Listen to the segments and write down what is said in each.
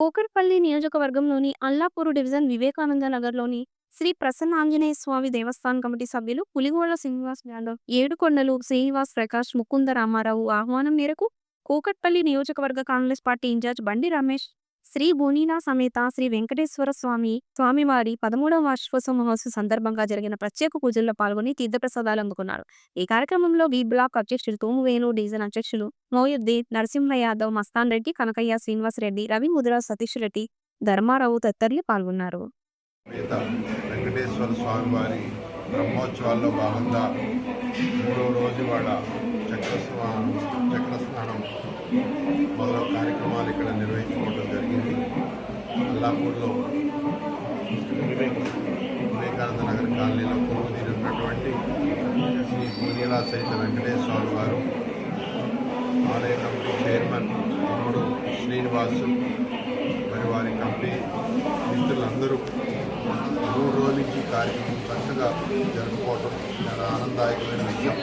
కూకట్పల్లి నియోజకవర్గంలోని అల్లాపూర్ డివిజన్ వివేకానంద నగర్లోని శ్రీ ప్రసన్న ఆంజనేయ స్వామి దేవస్థానం కమిటీ సభ్యులు పులిగోళ్ళ శ్రీనివాస్ యాదవ్ ఏడుకొండలు శ్రీనివాస్ ప్రకాష్ ముకుంద రామారావు ఆహ్వానం మేరకు కూకట్పల్లి నియోజకవర్గ కాంగ్రెస్ పార్టీ ఇన్ఛార్జ్ బండి రమేష్ శ్రీ బోనీనా సమేత శ్రీ వెంకటేశ్వర స్వామి స్వామివారి పదమూడవ వార్షికోత్సవ మహోత్సవం సందర్భంగా జరిగిన ప్రత్యేక పూజల్లో పాల్గొని తీర్థప్రసాదాలు అందుకున్నారు. ఈ కార్యక్రమంలో బి బ్లాక్ అధ్యక్షులు తోమువేలు డీజన్ అధ్యక్షులు మోయుద్దీన్ నరసింహ యాదవ్ మస్తాన్ రెడ్డి కనకయ్య శ్రీనివాస్ రెడ్డి రవి ముదిరా సతీష్ రెడ్డి ధర్మారావు తదితరులు పాల్గొన్నారు. వెంకటేశ్వర స్వామి వారి బ్రహ్మోత్సవాల్లో భాగంగా మూడో రోజు వాడ చక్ర స్నానం చక్ర స్నానం మొదలగు కార్యక్రమాలు ఇక్కడ నిర్వహించుకోవడం అల్లాపూర్లో వివేకానంద నగర్ కాలనీలో కొలువు తీరున్నటువంటి శ్రీ పూనీలా సైత వెంకటేశ్వర స్వామి ఆలయ కమిటీ చైర్మన్ తమ్ముడు శ్రీనివాసు మరి వారి కమిటీ మిత్రులందరూ మూడు రోజుల నుంచి కార్యక్రమం చక్కగా జరుపుకోవటం చాలా ఆనందదాయకమైన విషయం.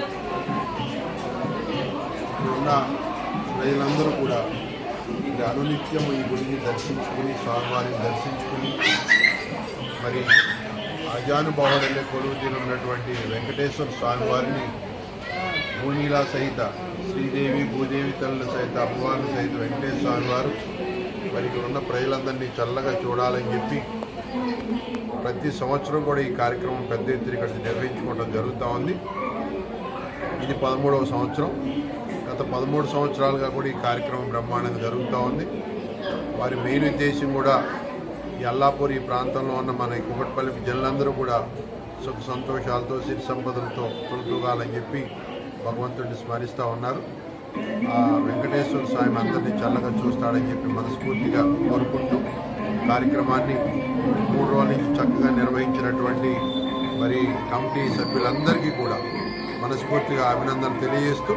ఇక్కడున్న ప్రజలందరూ కూడా ఇది అనునిత్యం ఈ గుడిని దర్శించుకుని స్వామివారిని దర్శించుకుని మరి అజానుభావుడల్లే కొలువు తీరున్నటువంటి వెంకటేశ్వర స్వామివారిని భూనీలా సహిత శ్రీదేవి భూదేవి తల్లుల సహిత అమ్మవార్ల సహిత వెంకటేశ్వర స్వామి వారు మరి ఇక్కడ ఉన్న ప్రజలందరినీ చల్లగా చూడాలని చెప్పి ప్రతి సంవత్సరం కూడా ఈ కార్యక్రమం పెద్ద ఎత్తున ఇక్కడ నిర్వహించుకోవడం జరుగుతూ ఉంది. ఇది పదమూడవ సంవత్సరం. గత పదమూడు సంవత్సరాలుగా కూడా ఈ కార్యక్రమం బ్రహ్మాండంగా జరుగుతూ ఉంది. వారి మెయిన్ ఉద్దేశం కూడా ఎల్లాపూర్ ఈ ప్రాంతంలో ఉన్న మన ఈ కుకట్పల్లి జనులందరూ కూడా సుఖ సంతోషాలతో సిరి సంపదలతో తొలతూగాలని చెప్పి భగవంతుడిని స్మరిస్తూ ఉన్నారు. వెంకటేశ్వర స్వామి అందరినీ చల్లగా చూస్తాడని చెప్పి మనస్ఫూర్తిగా కోరుకుంటూ కార్యక్రమాన్ని మూడు రోజుల నుంచి చక్కగా నిర్వహించినటువంటి మరి కమిటీ సభ్యులందరికీ కూడా మనస్ఫూర్తిగా అభినందన తెలియజేస్తూ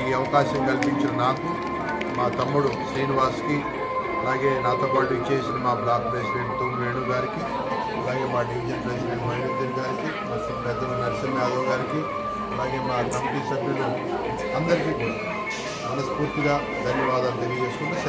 ఈ అవకాశం కల్పించిన నాకు మా తమ్ముడు శ్రీనివాస్కి అలాగే నాతో పాటు ఇచ్చేసిన మా బ్లాక్ ప్రెసిడెంట్ తుమ్ వేణు గారికి అలాగే మా డివిజన్ ప్రెసిడెంట్ మైనుద్దీన్ గారికి మా పెద్దలు నరసింహ యాదవ్ గారికి అలాగే మా కమిటీ సభ్యులు అందరికీ కూడా మనస్ఫూర్తిగా ధన్యవాదాలు తెలియజేసుకుంటూ